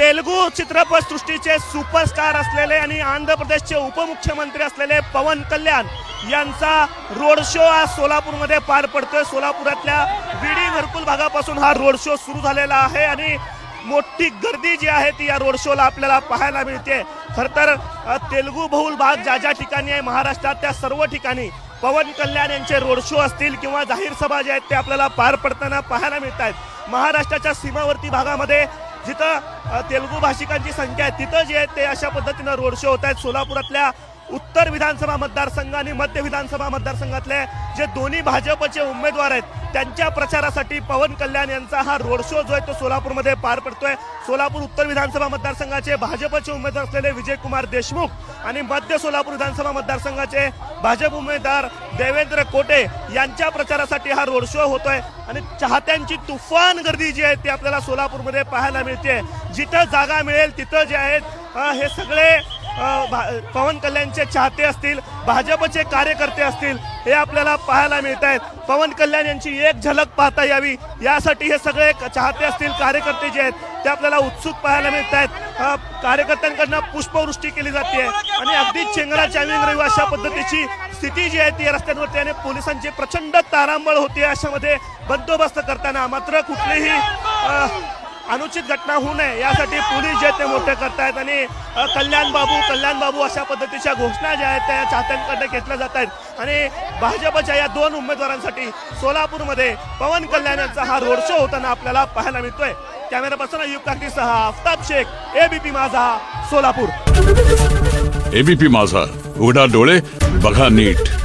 Telugu चित्रपटसृष्टीचे superstar असलेले आणि आंध्र प्रदेशचे उपमुख्यमंत्री असलेले पवन कल्याण यांचा रोड शो आज सोलापूरमध्ये पार पडतोय. सोलापुरातल्या विडी घरकुल भागापासून हा रोड शो सुरू झालेला आहे आणि मोठी गर्दी जी आहे ती या रोड शोला आपल्याला पाहायला मिळते. खर तर तेलुगू बहुल भाग ज्या ज्या ठिकाणी आहे महाराष्ट्रात त्या सर्व ठिकाणी पवन कल्याण यांचे रोड शो असतील किंवा जाहीर सभा जे आहेत ते आपल्याला पार पडताना पाहायला मिळत आहेत महाराष्ट्राच्या सीमावर्ती भागामध्ये जिथं तेलुगू भाषिकांची संख्या आहे तिथं जे आहे ते अशा पद्धतीनं रोड शो होत आहेत. सोलापुरातल्या उत्तर विधानसभा मतदारसंघ आणि मध्य विधानसभा मतदारसंघातले जे दोन्ही भाजपचे उमेदवार आहेत त्यांच्या प्रचारासाठी पवन कल्याण यांचा हा रोड शो जो आहे तो सोलापूरमध्ये पार पडतोय. सोलापूर उत्तर विधानसभा मतदारसंघाचे भाजपचे उमेदवार असलेले विजयकुमार देशमुख आणि मध्य सोलापूर विधानसभा मतदारसंघाचे भाजप उमेदवार देवेंद्र कोटे यांच्या प्रचारासाठी हा रोड शो होतोय. आणि चाहत्यांची तुफान गर्दी जी आहे ती आपल्याला सोलापूरमध्ये पाहायला मिळते जिथं जागा मिळेल तिथं जे आहेत हे सगळे भा- पवन कल्याणचे चाहते असतील भाजपचे कार्यकर्ते असतील हे आपल्याला पाहायला मिळत आहेत पवन कल्याण यांची एक झलक पाहता यावी. यासाठी हे सगळे चाहते असतील कार्यकर्ते जे आहेत ते आपल्याला उत्सुक पाहायला मिळत आहेत कार्यकर्त्यांकडनं पुष्पवृष्टी केली जाते आणि अगदी चेंगरा चामिंग रवी अशा पद्धतीची स्थिती जी आहे ती रस्त्यांवरती आणि पोलिसांची प्रचंड तारांबळ होते अशामध्ये बंदोबस्त करताना मात्र कुठलीही अनुचित घटना होऊ नये. यासाठी पोलीस जे ते मोठे करतायत आणि कल्याण बाबू कल्याण बाबू अशा पद्धतीच्या घोषणा ज्या आहेत त्या चाहत्यांकडे घेतल्या जात आहेत आणि भाजपच्या या दोन उमेदवारांसाठी सोलापूरमध्ये पवन कल्याण यांचा हा रोड शो होताना आपल्याला पाहायला मिळतोय. कॅमेरा पर्सन अयुब काकीसह आफताब शेख एबीपी माझा सोलापूर. एबीपी माझा. उघडा डोळे बघा नीट.